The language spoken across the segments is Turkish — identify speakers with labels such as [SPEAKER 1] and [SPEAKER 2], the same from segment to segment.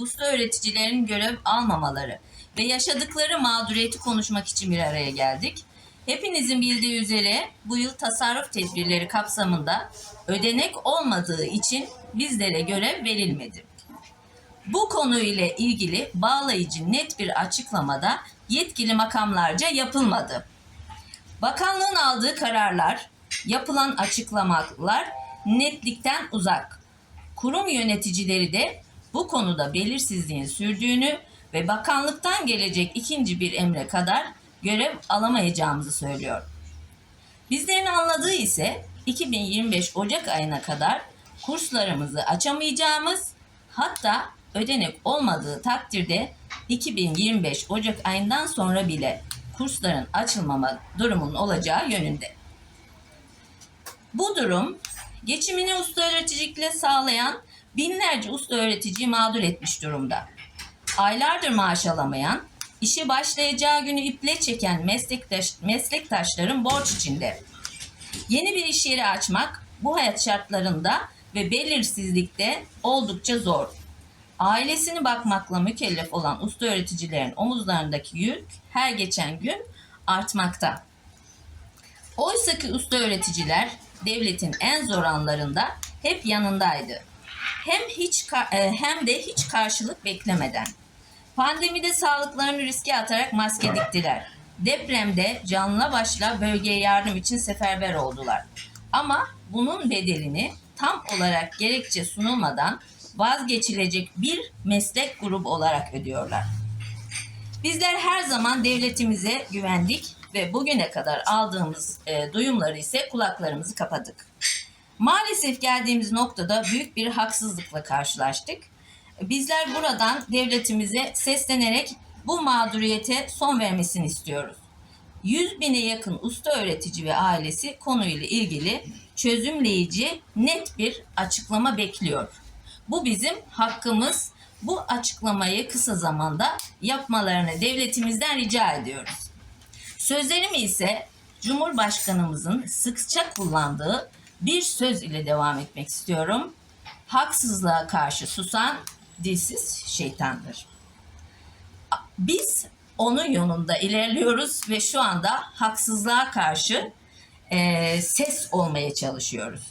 [SPEAKER 1] usta öğreticilerin görev almamaları ve yaşadıkları mağduriyeti konuşmak için bir araya geldik. Hepinizin bildiği üzere bu yıl tasarruf tedbirleri kapsamında ödenek olmadığı için bizlere görev verilmedi. Bu konuyla ilgili bağlayıcı net bir açıklamada yetkili makamlarca yapılmadı. Bakanlığın aldığı kararlar, yapılan açıklamalar netlikten uzak. Kurum yöneticileri de bu konuda belirsizliğin sürdüğünü ve bakanlıktan gelecek ikinci bir emre kadar görev alamayacağımızı söylüyor. Bizlerin anladığı ise 2025 Ocak ayına kadar kurslarımızı açamayacağımız hatta ödenek olmadığı takdirde 2025 Ocak ayından sonra bile kursların açılmama durumunun olacağı yönünde. Bu durum geçimini usta öğreticilikle sağlayan binlerce usta öğreticiyi mağdur etmiş durumda. Aylardır maaş alamayan, işe başlayacağı günü iple çeken meslektaş, meslektaşların borç içinde. Yeni bir iş yeri açmak bu hayat şartlarında ve belirsizlikte oldukça zor. Ailesini bakmakla mükellef olan usta öğreticilerin omuzlarındaki yük her geçen gün artmakta. Oysa ki usta öğreticiler devletin en zor anlarında hep yanındaydı. Hem hiç e, hem de hiç karşılık beklemeden. Pandemide sağlıklarını riske atarak maske diktiler. Depremde canla başla bölgeye yardım için seferber oldular. Ama bunun bedelini tam olarak gerekçe sunulmadan vazgeçilecek bir meslek grubu olarak ödüyorlar. Bizler her zaman devletimize güvendik ve bugüne kadar aldığımız e, duyumları ise kulaklarımızı kapadık. Maalesef geldiğimiz noktada büyük bir haksızlıkla karşılaştık. Bizler buradan devletimize seslenerek bu mağduriyete son vermesini istiyoruz. 100 bine yakın usta öğretici ve ailesi konuyla ilgili çözümleyici net bir açıklama bekliyor. Bu bizim hakkımız. Bu açıklamayı kısa zamanda yapmalarını devletimizden rica ediyoruz. Sözlerimi ise Cumhurbaşkanımızın sıkça kullandığı bir söz ile devam etmek istiyorum. Haksızlığa karşı susan dilsiz şeytandır. Biz onun yolunda ilerliyoruz ve şu anda haksızlığa karşı eee, ses olmaya çalışıyoruz.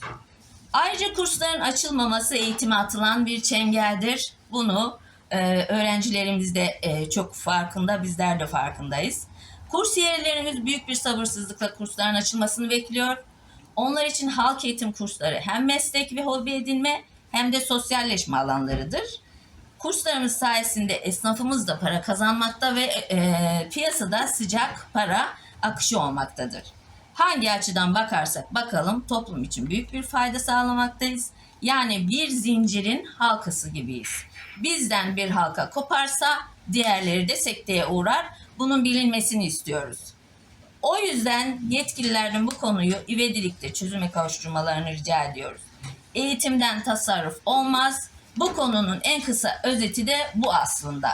[SPEAKER 1] Ayrıca kursların açılmaması eğitime atılan bir çengeldir. Bunu e, öğrencilerimiz de e, çok farkında, bizler de farkındayız. Kursiyerlerimiz büyük bir sabırsızlıkla kursların açılmasını bekliyor. Onlar için halk eğitim kursları hem meslek ve hobi edinme hem de sosyalleşme alanlarıdır. Kurslarımız sayesinde esnafımız da para kazanmakta ve e, piyasada sıcak para akışı olmaktadır. Hangi açıdan bakarsak bakalım toplum için büyük bir fayda sağlamaktayız. Yani bir zincirin halkası gibiyiz. Bizden bir halka koparsa diğerleri de sekteye uğrar. Bunun bilinmesini istiyoruz. O yüzden yetkililerin bu konuyu ivedilikte çözüme kavuşturmalarını rica ediyoruz. Eğitimden tasarruf olmaz. Bu konunun en kısa özeti de bu aslında.